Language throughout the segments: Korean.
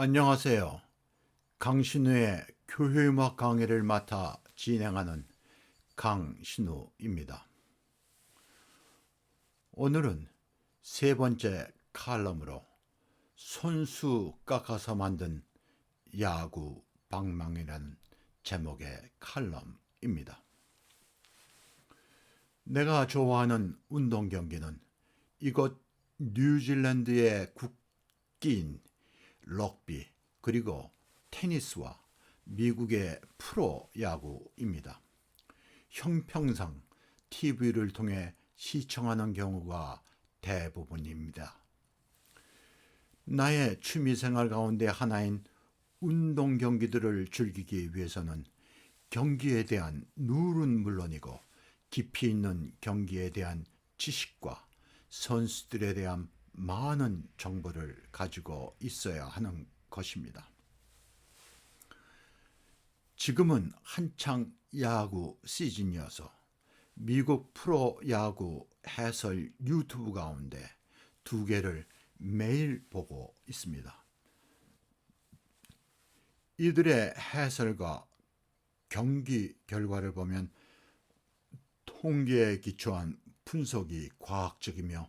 안녕하세요. 강신우의 교회음악 강의를 맡아 진행하는 강신우입니다. 오늘은 세 번째 칼럼으로 손수 깎아서 만든 야구 방망이라는 제목의 칼럼입니다. 내가 좋아하는 운동 경기는 이곳 뉴질랜드의 국기인 럭비 그리고 테니스와 미국의 프로 야구입니다. 형평상 TV를 통해 시청하는 경우가 대부분입니다. 나의 취미생활 가운데 하나인 운동 경기들을 즐기기 위해서는 경기에 대한 룰은 물론이고 깊이 있는 경기에 대한 지식과 선수들에 대한 많은 정보를 가지고 있어야 하는 것입니다. 지금은 한창 야구 시즌이어서 미국 프로 야구 해설 유튜브 가운데 두 개를 매일 보고 있습니다. 이들의 해설과 경기 결과를 보면 통계에 기초한 분석이 과학적이며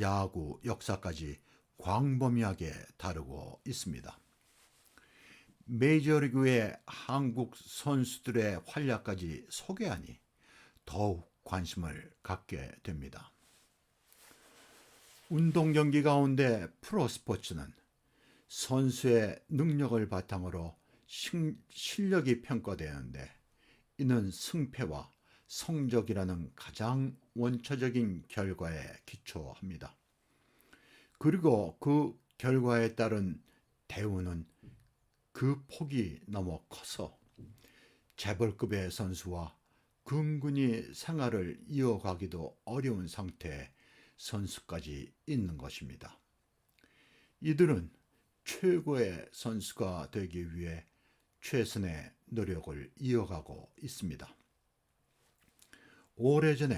야구 역사까지 광범위하게 다루고 있습니다. 메이저리그의 한국 선수들의 활약까지 소개하니 더욱 관심을 갖게 됩니다. 운동 경기 가운데 프로 스포츠는 선수의 능력을 바탕으로 실력이 평가되는데 이는 승패와 성적이라는 가장 원초적인 결과에 기초합니다. 그리고 그 결과에 따른 대우는 그 폭이 너무 커서 재벌급의 선수와 근근히 생활을 이어가기도 어려운 상태에 선수까지 있는 것입니다. 이들은 최고의 선수가 되기 위해 최선의 노력을 이어가고 있습니다. 오래전에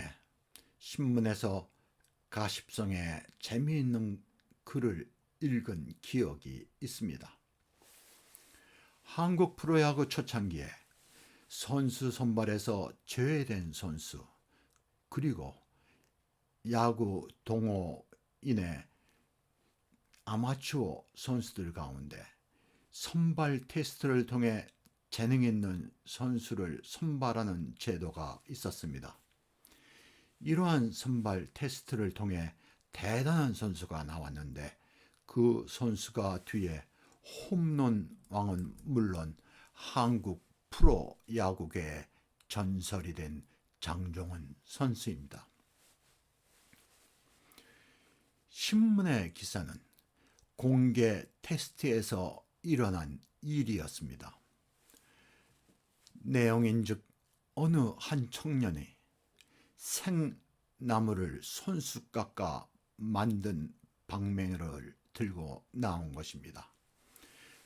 신문에서 가십성의 재미있는 글을 읽은 기억이 있습니다. 한국 프로야구 초창기에 선수 선발에서 제외된 선수 그리고 야구 동호인의 아마추어 선수들 가운데 선발 테스트를 통해 재능 있는 선수를 선발하는 제도가 있었습니다. 이러한 선발 테스트를 통해 대단한 선수가 나왔는데 그 선수가 뒤에 홈런 왕은 물론 한국 프로 야구계의 전설이 된 장종원 선수입니다. 신문의 기사는 공개 테스트에서 일어난 일이었습니다. 내용인 즉 어느 한 청년이 생나무를 손수 깎아 만든 방맹이를 들고 나온 것입니다.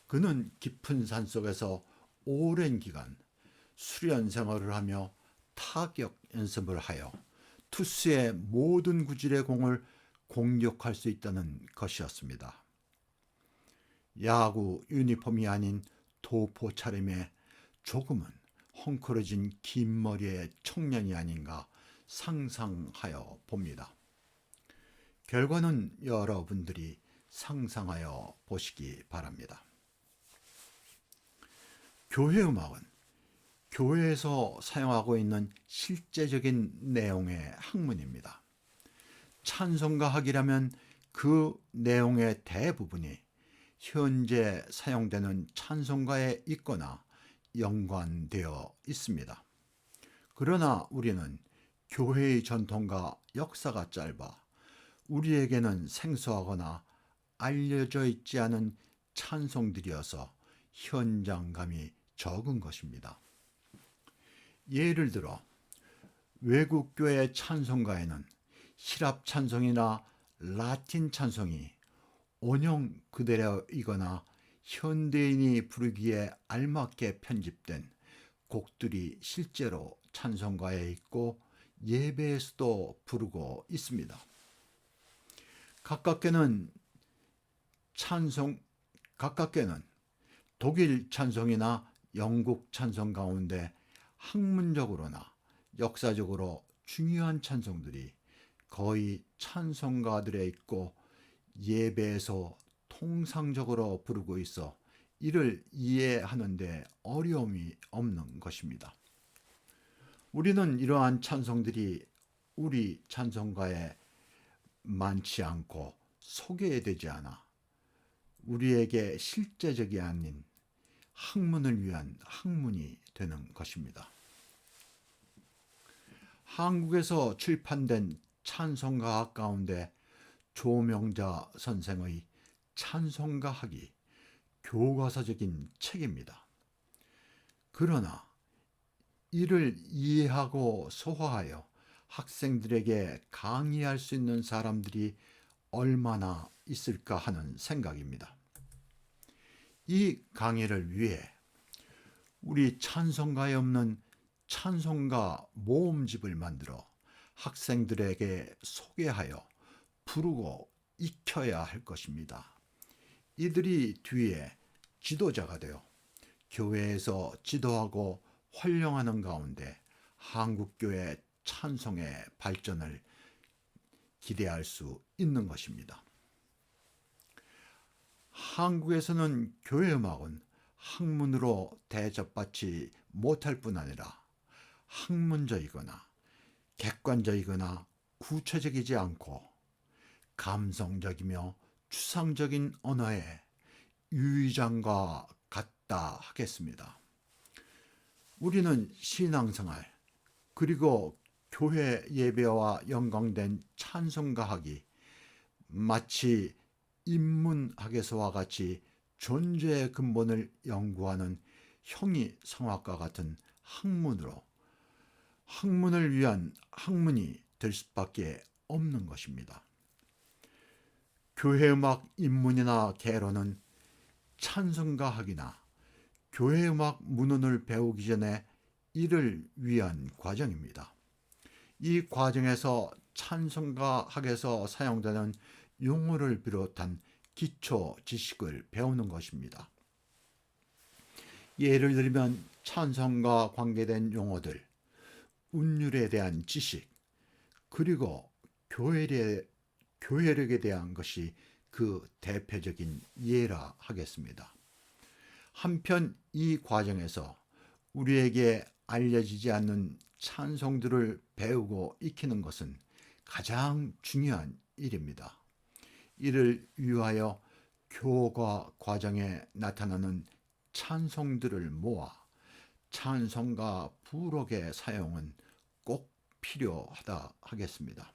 그는 깊은 산 속에서 오랜 기간 수련 생활을 하며 타격 연습을 하여 투수의 모든 구질의 공을 공격할 수 있다는 것이었습니다. 야구 유니폼이 아닌 도포 차림에 조금은 헝클어진 긴 머리의 청년이 아닌가 상상하여 봅니다. 결과는 여러분들이 상상하여 보시기 바랍니다. 교회 음악은 교회에서 사용하고 있는 실제적인 내용의 학문입니다. 찬송가 학이라면 그 내용의 대부분이 현재 사용되는 찬송가에 있거나 연관되어 있습니다. 그러나 우리는 교회의 전통과 역사가 짧아 우리에게는 생소하거나 알려져 있지 않은 찬송들이어서 현장감이 적은 것입니다. 예를 들어 외국 교회 찬송가에는 히랍 찬송이나 라틴 찬송이 온형 그대로이거나 현대인이 부르기에 알맞게 편집된 곡들이 실제로 찬송가에 있고 예배에서도 부르고 있습니다. 가깝게는 찬송 가깝게는 독일 찬송이나 영국 찬송 가운데 학문적으로나 역사적으로 중요한 찬송들이 거의 찬송가들에 있고 예배에서 통상적으로 부르고 있어 이를 이해하는데 어려움이 없는 것입니다. 우리는 이러한 찬송들이 우리 찬송가에 많지 않고 소개되지 않아 우리에게 실제적이 아닌 학문을 위한 학문이 되는 것입니다. 한국에서 출판된 찬송가학 가운데 조명자 선생의 찬송가학이 교과서적인 책입니다. 그러나 이를 이해하고 소화하여 학생들에게 강의할 수 있는 사람들이 얼마나 있을까 하는 생각입니다. 이 강의를 위해 우리 찬송가에 없는 찬송가 모음집을 만들어 학생들에게 소개하여 부르고 익혀야 할 것입니다. 이들이 뒤에 지도자가 되어 교회에서 지도하고 활용하는 가운데 한국교회 찬송의 발전을 기대할 수 있는 것입니다. 한국에서는 교회 음악은 학문으로 대접받지 못할 뿐 아니라 학문적이거나 객관적이거나 구체적이지 않고 감성적이며 추상적인 언어의 유의장과 같다 하겠습니다. 우리는 신앙생활 그리고 교회 예배와 연관된 찬송가학이 마치 인문학에서와 같이 존재의 근본을 연구하는 형이 성악과 같은 학문으로 학문을 위한 학문이 될 수밖에 없는 것입니다. 교회 음악 입문이나 개론은 찬송가학이나 교회 음악 문헌을 배우기 전에 이를 위한 과정입니다. 이 과정에서 찬송가 학에서 사용되는 용어를 비롯한 기초 지식을 배우는 것입니다. 예를 들면 찬송과 관계된 용어들, 운율에 대한 지식, 그리고 교회력에 대한 것이 그 대표적인 예라 하겠습니다. 한편 이 과정에서 우리에게 알려지지 않는 찬송들을 배우고 익히는 것은 가장 중요한 일입니다. 이를 위하여 교과 과정에 나타나는 찬송들을 모아 찬송가 부록의 사용은 꼭 필요하다 하겠습니다.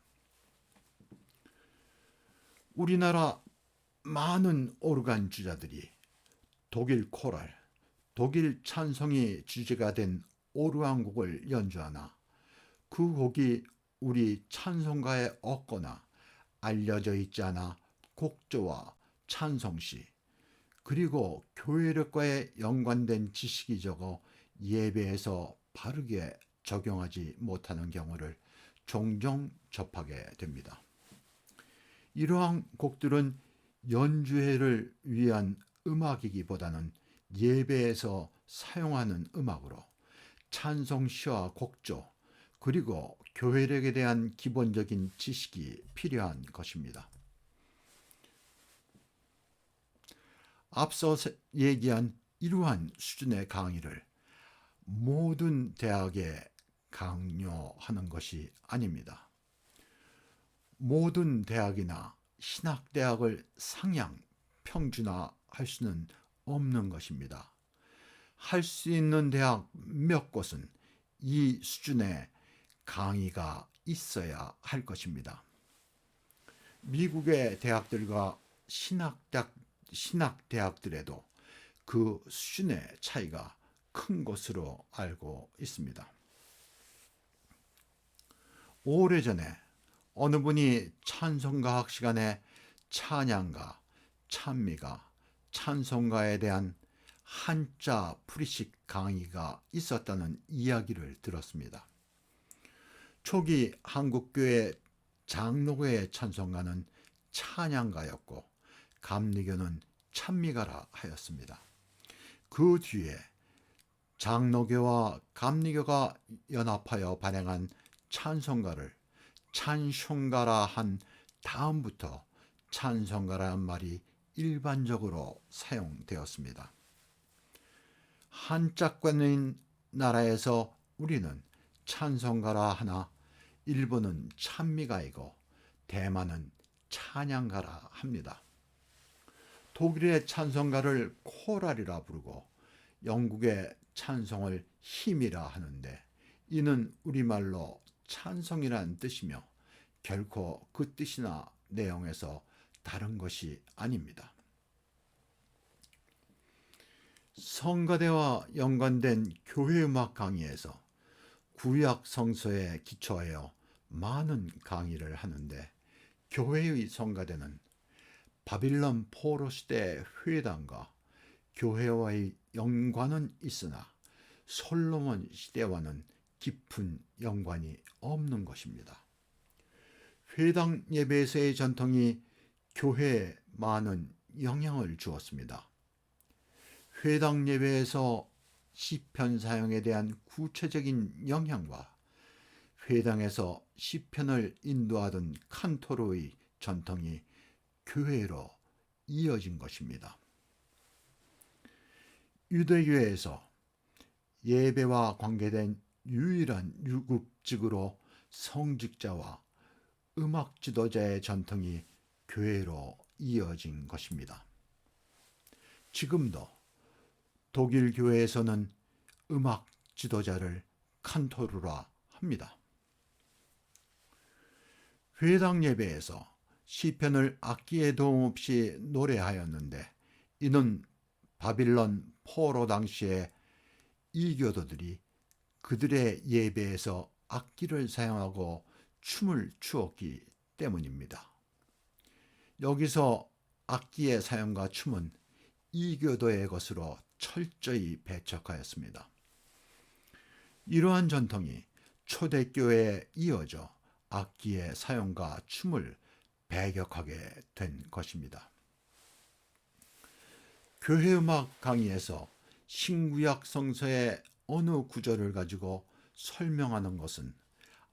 우리나라 많은 오르간 주자들이 독일 코랄, 독일 찬송이 주제가 된 오르간곡을 연주하나 그 곡이 우리 찬송가에 없거나 알려져 있지 않아 곡조와 찬송시 그리고 교회력과의 연관된 지식이 적어 예배에서 바르게 적용하지 못하는 경우를 종종 접하게 됩니다. 이러한 곡들은 연주회를 위한 음악이기보다는 예배에서 사용하는 음악으로 찬송시와 곡조 그리고 교회력에 대한 기본적인 지식이 필요한 것입니다. 앞서 얘기한 이러한 수준의 강의를 모든 대학에 강요하는 것이 아닙니다. 모든 대학이나 신학대학을 상향, 평준화할 수는 없는 것입니다. 할 수 있는 대학 몇 곳은 이 수준의 강의가 있어야 할 것입니다. 미국의 대학들과 신학대학, 신학대학들에도 그 수준의 차이가 큰 것으로 알고 있습니다. 오래전에 어느 분이 찬송가학 시간에 찬양가, 찬미가, 찬송가에 대한 한자 풀이식 강의가 있었다는 이야기를 들었습니다. 초기 한국교회 장로교의 찬송가는 찬양가였고 감리교는 찬미가라 하였습니다. 그 뒤에 장로교와 감리교가 연합하여 발행한 찬송가를 찬송가라 한 다음부터 찬송가라는 말이 일반적으로 사용되었습니다. 한자권인 나라에서 우리는 찬송가라 하나 일본은 찬미가이고 대만은 찬양가라 합니다. 독일의 찬송가를 코랄이라 부르고 영국의 찬송을 힘이라 하는데 이는 우리말로 찬송이라는 뜻이며 결코 그 뜻이나 내용에서 다른 것이 아닙니다. 성가대와 연관된 교회 음악 강의에서 구약 성서에 기초하여 많은 강의를 하는데 교회의 성가대는 바빌론 포로 시대 회당과 교회와의 연관은 있으나 솔로몬 시대와는 깊은 연관이 없는 것입니다. 회당 예배에서의 전통이 교회에 많은 영향을 주었습니다. 회당 예배에서 시편 사용에 대한 구체적인 영향과 회당에서 시편을 인도하던 칸토로의 전통이 교회로 이어진 것입니다. 유대교에서 예배와 관계된 유일한 유급직으로 성직자와 음악 지도자의 전통이 교회로 이어진 것입니다. 지금도 독일 교회에서는 음악 지도자를 칸토르라 합니다. 회당 예배에서 시편을 악기의 도움 없이 노래하였는데 이는 바빌론 포로 당시에 이교도들이 그들의 예배에서 악기를 사용하고 춤을 추었기 때문입니다. 여기서 악기의 사용과 춤은 이교도의 것으로 철저히 배척하였습니다. 이러한 전통이 초대교회에 이어져 악기의 사용과 춤을 배격하게 된 것입니다. 교회 음악 강의에서 신구약 성서의 어느 구절을 가지고 설명하는 것은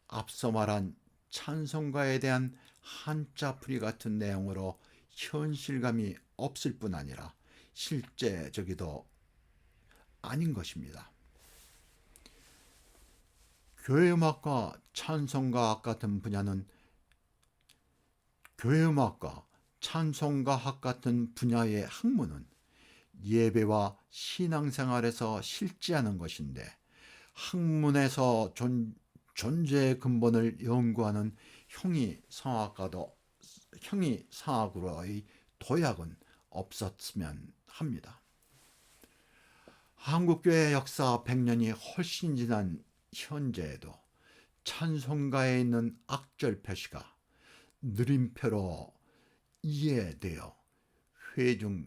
앞서 말한 찬송가에 대한 한자풀이 같은 내용으로 현실감이 없을 뿐 아니라 실제적이도 아닌 것입니다. 교회 음악과 찬송가학 같은 분야는 교회 음악과 찬송가학 같은 분야의 학문은 예배와 신앙생활에서 실지하는 것인데 학문에서 존, 존재의 근본을 연구하는 형이 성악과도 형이 성악으로의 도약은 없었으면 합니다. 한국교회 역사 100년이 훨씬 지난 현재에도 찬송가에 있는 악절 표시가 느림표로 이해되어 회중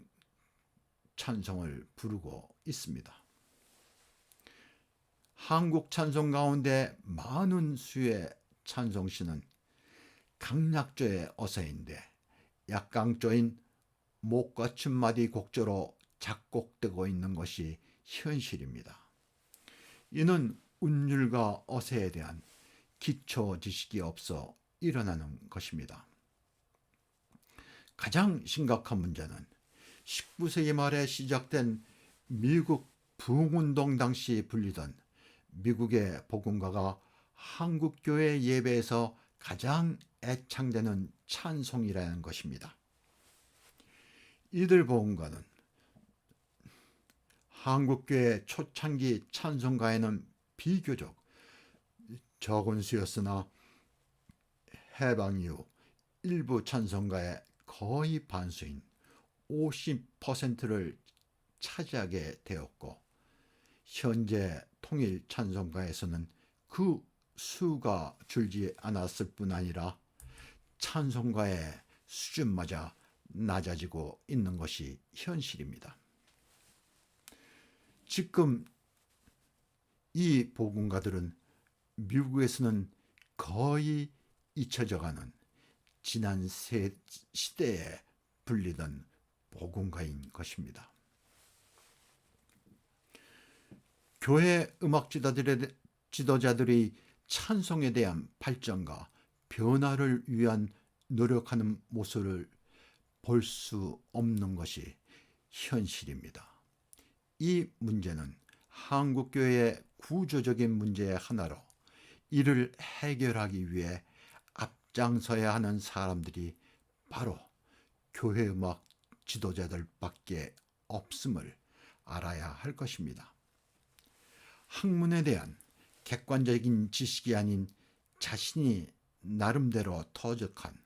찬송을 부르고 있습니다. 한국 찬송 가운데 많은 수의 찬송시는 강약조의 어서인데 약강조인 목과춘마디 곡조로 작곡되고 있는 것이 현실입니다. 이는 운율과 어세에 대한 기초 지식이 없어 일어나는 것입니다. 가장 심각한 문제는 19세기 말에 시작된 미국 부흥운동 당시 불리던 미국의 복음가가 한국 교회 예배에서 가장 애창되는 찬송이라는 것입니다. 이들 복음가는 한국교회 초창기 찬송가에는 비교적 적은 수였으나 해방 이후 일부 찬송가의 거의 반수인 50%를 차지하게 되었고 현재 통일 찬송가에서는 그 수가 줄지 않았을 뿐 아니라 찬송가의 수준마저 낮아지고 있는 것이 현실입니다. 지금 이 복음가들은 미국에서는 거의 잊혀져가는 지난 세 시대에 불리던 복음가인 것입니다. 교회 음악 지도자들의, 지도자들의 찬송에 대한 발전과 변화를 위한 노력하는 모습을 볼 수 없는 것이 현실입니다. 이 문제는 한국교회의 구조적인 문제의 하나로 이를 해결하기 위해 앞장서야 하는 사람들이 바로 교회 음악 지도자들밖에 없음을 알아야 할 것입니다. 학문에 대한 객관적인 지식이 아닌 자신이 나름대로 터득한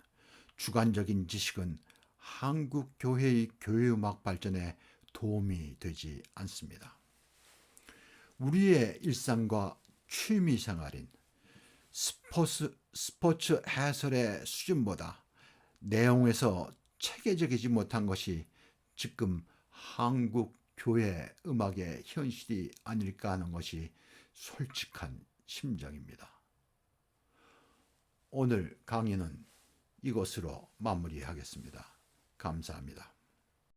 주관적인 지식은 한국 교회의 교회 음악 발전에 도움이 되지 않습니다. 우리의 일상과 취미 생활인 스포츠, 스포츠 해설의 수준보다 내용에서 체계적이지 못한 것이 지금 한국 교회 음악의 현실이 아닐까 하는 것이 솔직한 심정입니다. 오늘 강의는 이것으로 마무리하겠습니다. 감사합니다.